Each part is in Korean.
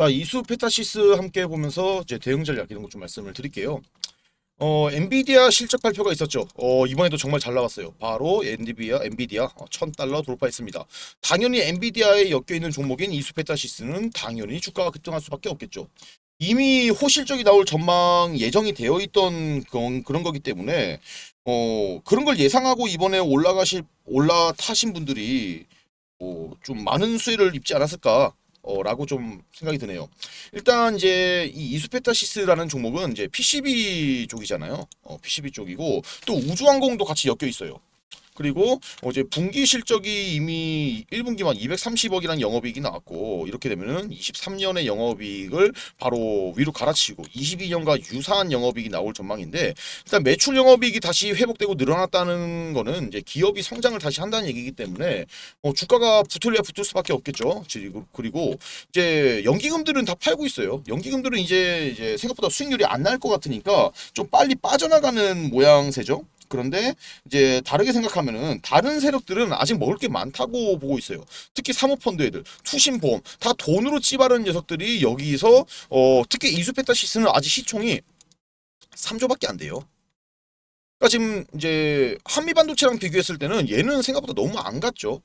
자, 이수 페타시스 함께 보면서 이제 대응 전략 이런 것 좀 말씀을 드릴게요. 어, 엔비디아 실적 발표가 있었죠. 어, 이번에도 정말 잘 나왔어요. 바로 엔비디아, 엔비디아 어, 1000달러 돌파했습니다. 당연히 엔비디아에 엮여 있는 종목인 이수 페타시스는 당연히 주가가 급등할 수밖에 없겠죠. 이미 호실적이 나올 전망 예정이 되어 있던 그런, 그런 거기 때문에 어, 그런 걸 예상하고 이번에 올라가실 올라타신 분들이 어, 좀 많은 수혜를 입지 않았을까? 어, 라고 좀 생각이 드네요. 일단 이제 이 이수페타시스라는 종목은 이제 PCB 쪽이잖아요. 어, PCB 쪽이고 또 우주항공도 같이 엮여 있어요. 그리고 어제 분기 실적이 이미 1분기만 230억이라는 영업이익이 나왔고 이렇게 되면은 23년의 영업이익을 바로 위로 갈아치고 22년과 유사한 영업이익이 나올 전망인데 일단 매출 영업이익이 다시 회복되고 늘어났다는 거는 이제 기업이 성장을 다시 한다는 얘기이기 때문에 어, 주가가 붙을래야 붙을 수밖에 없겠죠. 그리고 이제 연기금들은 다 팔고 있어요. 연기금들은 이제 이제 생각보다 수익률이 안 날 것 같으니까 좀 빨리 빠져나가는 모양새죠. 그런데 이제 다르게 생각하면은 다른 세력들은 아직 먹을 게 많다고 보고 있어요. 특히 사모펀드 애들, 투신보험 다 돈으로 찌바르는 녀석들이 여기서 어 특히 이수페타시스는 아직 시총이 3조밖에 안 돼요. 그러니까 지금 이제 한미 반도체랑 비교했을 때는 얘는 생각보다 너무 안 갔죠.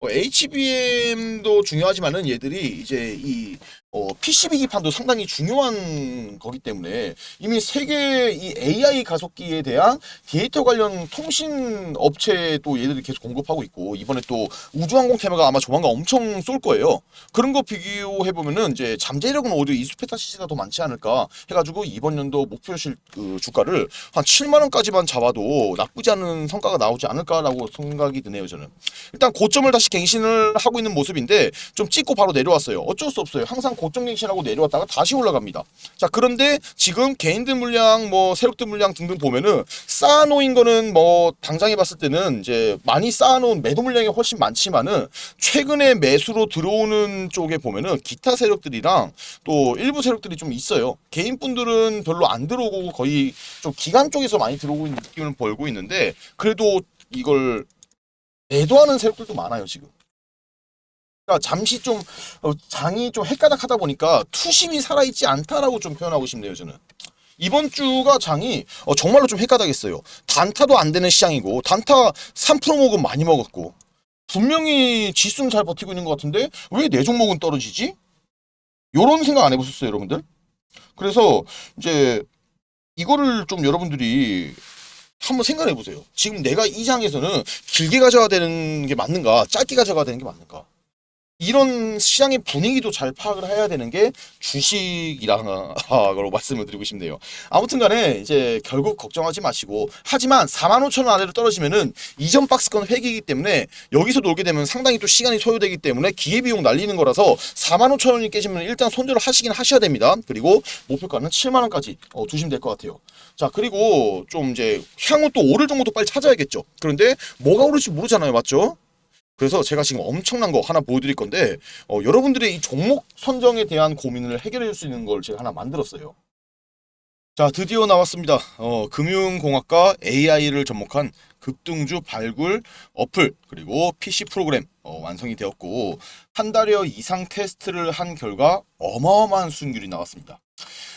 어, HBM도 중요하지만은 얘들이 이제 이 어, PCB 기판도 상당히 중요한 거기 때문에 이미 세계 이 AI 가속기에 대한 데이터 관련 통신 업체도 얘들이 계속 공급하고 있고 이번에 또 우주항공 테마가 아마 조만간 엄청 쏠 거예요. 그런 거 비교해 보면은 이제 잠재력은 오히려 이수페타시스가 더 많지 않을까 해가지고 이번 연도 목표 실 그 주가를 한 7만 원까지만 잡아도 나쁘지 않은 성과가 나오지 않을까라고 생각이 드네요 저는. 일단 고점을 다시 갱신을 하고 있는 모습인데 좀 찍고 바로 내려왔어요. 어쩔 수 없어요. 항상 고점 갱신하고 내려왔다가 다시 올라갑니다. 자 그런데 지금 개인들 물량 뭐 세력들 물량 등등 보면은 쌓아놓은 거는 뭐 당장에 봤을 때는 이제 많이 쌓아놓은 매도 물량이 훨씬 많지만은 최근에 매수로 들어오는 쪽에 보면은 기타 세력들이랑 또 일부 세력들이 좀 있어요. 개인 분들은 별로 안 들어오고 거의 좀 기관 쪽에서 많이 들어오고 있는 느낌을 벌고 있는데 그래도 이걸 매도하는 세력들도 많아요 지금. 그러니까 잠시 좀 어, 장이 좀 헷가닥하다 보니까 투심이 살아있지 않다라고 좀 표현하고 싶네요 저는. 이번 주가 장이 어, 정말로 좀 헷가닥했어요. 단타도 안 되는 시장이고 단타 3% 먹은 많이 먹었고 분명히 지수는 잘 버티고 있는 것 같은데 왜 내 종목은 떨어지지? 요런 생각 안 해보셨어요 여러분들? 그래서 이제 이거를 좀 여러분들이 한번 생각해 보세요. 지금 내가 이 장에서는 길게 가져가야 되는 게 맞는가, 짧게 가져가야 되는 게 맞는가. 이런 시장의 분위기도 잘 파악을 해야 되는 게 주식이라고 말씀을 드리고 싶네요. 아무튼 간에 이제 결국 걱정하지 마시고 하지만 4만 5천 원 아래로 떨어지면은 이전 박스권 회기이기 때문에 여기서 놀게 되면 상당히 또 시간이 소요되기 때문에 기회비용 날리는 거라서 4만 5천 원이 깨지면 일단 손절을 하시긴 하셔야 됩니다. 그리고 목표가는 7만 원까지 어, 두시면 될 것 같아요. 자 그리고 좀 이제 향후 또 오를 정도도 빨리 찾아야겠죠. 그런데 뭐가 오를지 모르잖아요, 맞죠? 그래서 제가 지금 엄청난 거 하나 보여드릴 건데 어, 여러분들의 이 종목 선정에 대한 고민을 해결해 줄 수 있는 걸 제가 하나 만들었어요. 자 드디어 나왔습니다. 어, 금융공학과 AI를 접목한 급등주 발굴 어플 그리고 PC 프로그램 어, 완성이 되었고 한 달여 이상 테스트를 한 결과 어마어마한 수익률이 나왔습니다.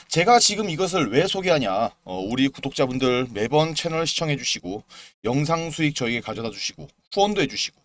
제가 지금 이것을 왜 소개하냐? 어, 우리 구독자분들 매번 채널 시청해 주시고 영상 수익 저에게 가져다 주시고 후원도 해 주시고